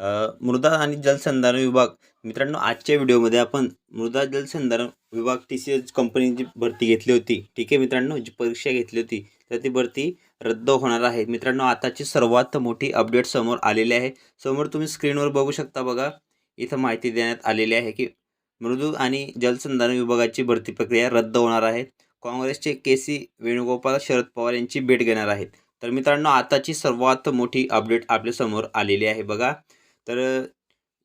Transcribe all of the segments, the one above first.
मृदा आणि जलसंधारण विभाग. मित्रांनो आजच्या व्हिडिओमध्ये आपण मृदा जलसंधारण विभाग टी सी एच कंपनीची भरती घेतली होती. ठीक आहे मित्रांनो? जी परीक्षा घेतली होती तर ती भरती रद्द होणार आहे. मित्रांनो आताची सर्वात मोठी अपडेट समोर आलेली आहे. समोर तुम्ही स्क्रीनवर बघू शकता बघा. इथं माहिती देण्यात आलेली आहे की मृदू आणि जलसंधारण विभागाची भरती प्रक्रिया रद्द होणार आहे. काँग्रेसचे के सी वेणुगोपाल शरद पवार यांची भेट घेणार आहेत. तर मित्रांनो आताची सर्वात मोठी अपडेट आपल्यासमोर आलेली आहे बघा. तर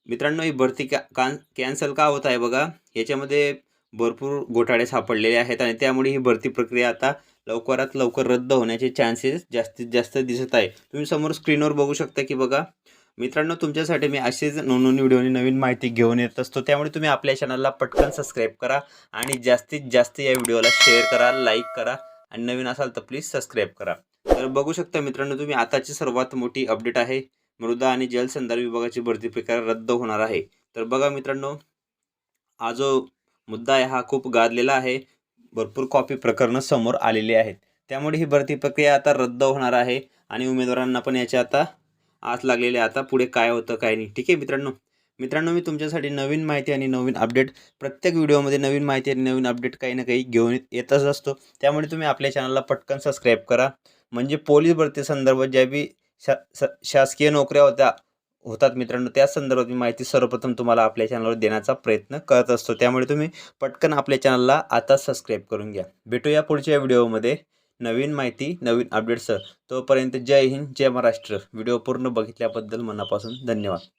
मित्रांनो ही भरती कॅ कान कॅन्सल का होत आहे बघा? याच्यामध्ये भरपूर घोटाळे सापडलेले आहेत आणि त्यामुळे ही भरती प्रक्रिया आता लवकरात लवकर रद्द होण्याचे चान्सेस जास्तीत जास्त दिसत आहे. तुम्ही समोर स्क्रीनवर बघू शकता की बघा मित्रांनो तुमच्यासाठी मी असेच नवनवीन व्हिडिओने नवीन माहिती घेऊन येत असतो. त्यामुळे तुम्ही आपल्या चॅनलला पटकन सबस्क्राईब करा आणि जास्तीत जास्त या व्हिडिओला शेअर करा लाईक करा आणि नवीन असाल तर प्लीज सबस्क्राईब करा. तर बघू शकता मित्रांनो तुम्ही आताची सर्वात मोठी अपडेट आहे. मृदा आणि जलसंधारण विभागाची भरती प्रक्रिया रद्द होणार आहे. तर बघा मित्रांनो हा जो मुद्दा आहे हा खूप गाजलेला आहे. भरपूर कॉपी प्रकरणं समोर आलेली आहेत. त्यामुळे ही भरती प्रक्रिया आता रद्द होणार आहे आणि उमेदवारांना पण याच्या आता आत लागलेले आहे. आता पुढे काय होतं काय नाही. ठीक आहे मित्रांनो? मित्रांनो मी तुमच्यासाठी नवीन माहिती आणि नवीन अपडेट प्रत्येक व्हिडिओमध्ये नवीन माहिती आणि नवीन अपडेट काही ना काही घेऊन येतच असतो. त्यामुळे तुम्ही आपल्या चॅनलला पटकन सबस्क्राईब करा. म्हणजे पोलीस भरती संदर्भात ज्या बी शा स शासकीय नोकऱ्या होत्या होतात मित्रांनो. त्या संदर्भात मी माहिती सर्वप्रथम तुम्हाला आपल्या चॅनलवर देण्याचा प्रयत्न करत असतो. त्यामुळे तुम्ही पटकन आपल्या चॅनलला आता सबस्क्राईब करून घ्या. भेटूया पुढच्या व्हिडिओमध्ये नवीन माहिती नवीन अपडेट्ससह तोपर्यंत जय हिंद जय महाराष्ट्र. व्हिडिओ पूर्ण बघितल्याबद्दल मनापासून धन्यवाद.